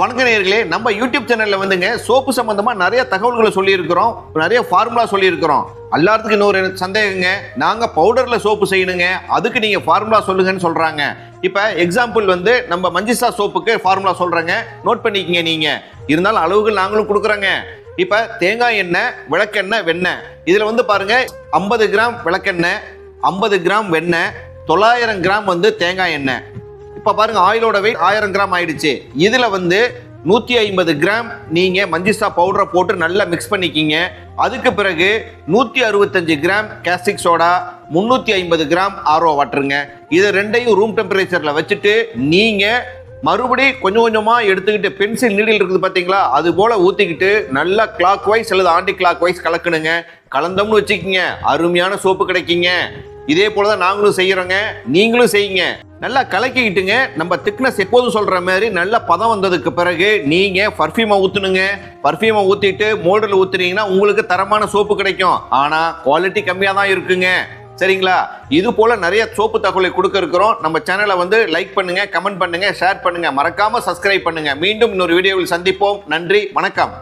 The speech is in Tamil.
வணக்க நேர்களே நம்ம யூடியூப் சேனல்ல வந்துங்க சோப்பு சம்பந்தமா நிறைய தகவல்களை சொல்லியிருக்கிறோம் நிறைய ஃபார்முலா சொல்லியிருக்கிறோம். எல்லாத்துக்கும் இன்னொரு சந்தேகங்க நாங்க பவுடர்ல சோப்பு செய்யணுங்க அதுக்கு நீங்க ஃபார்முலா சொல்லுங்கன்னு சொல்றாங்க. இப்ப எக்ஸாம்பிள் வந்து நம்ம மஞ்சிசா சோப்புக்கு ஃபார்முலா சொல்றேங்க நோட் பண்ணிக்கங்க நீங்க. இருந்தாலும் அளவுகள் நாங்களும் கொடுக்குறோங்க. இப்ப தேங்காய் எண்ணெய் விளக்கெண்ணெய் வெண்ணெய். இதுல வந்து பாருங்க ஐம்பது கிராம் விளக்கெண்ணெய் ஐம்பது கிராம் வெண்ணெய் தொள்ளாயிரம் கிராம் வந்து தேங்காய் எண்ணெய். இப்போ பாருங்க ஆயிலோட வெயிட் ஆயிரம் கிராம் ஆயிடுச்சு. இதுல வந்து நூற்றி ஐம்பது கிராம் நீங்கள் மஞ்சிஸ்டா பவுடரை போட்டு நல்லா மிக்ஸ் பண்ணிக்கிங்க. அதுக்கு பிறகு நூற்றி அறுபத்தஞ்சு கிராம் கேஸ்டிக் சோடா முந்நூற்றி ஐம்பது கிராம் ஆர்ஓ வாட்டருங்க இது ரெண்டையும் ரூம் டெம்பரேச்சரில் வச்சுட்டு நீங்கள் மறுபடி கொஞ்சம் கொஞ்சமாக எடுத்துக்கிட்டு பென்சில் நீடில் இருக்குது பார்த்தீங்களா அது போல் ஊற்றிக்கிட்டு நல்லா கிளாக் வைஸ் அல்லது ஆண்டி கிளாக் வைஸ் கலக்கணுங்க கலந்தோம்னு வச்சுக்கிங்க அருமையான சோப்பு கிடைக்குங்க. இதே போல் தான் நாங்களும் செய்யறோங்க. நீங்களும் செய்யுங்க. நல்லா கலக்கிக்கிட்டுங்க. நம்ம திக்னஸ் எப்போதும் சொல்கிற மாதிரி நல்ல பதம் வந்ததுக்கு பிறகு நீங்கள் பர்ஃப்யூமை ஊற்றுனுங்க பர்ஃப்யூமை ஊற்றிட்டு மோல்டில் ஊற்றுனீங்கன்னா உங்களுக்கு தரமான சோப்பு கிடைக்கும். ஆனால் குவாலிட்டி கம்மியாக தான் இருக்குங்க. சரிங்களா? இது போல நிறைய சோப்பு தகவலை கொடுக்க இருக்கிறோம் நம்ம சேனலை வந்து லைக் பண்ணுங்க கமெண்ட் பண்ணுங்க ஷேர் பண்ணுங்க. மறக்காம சப்ஸ்கிரைப் பண்ணுங்க. மீண்டும் இன்னொரு வீடியோவில் சந்திப்போம். நன்றி வணக்கம்.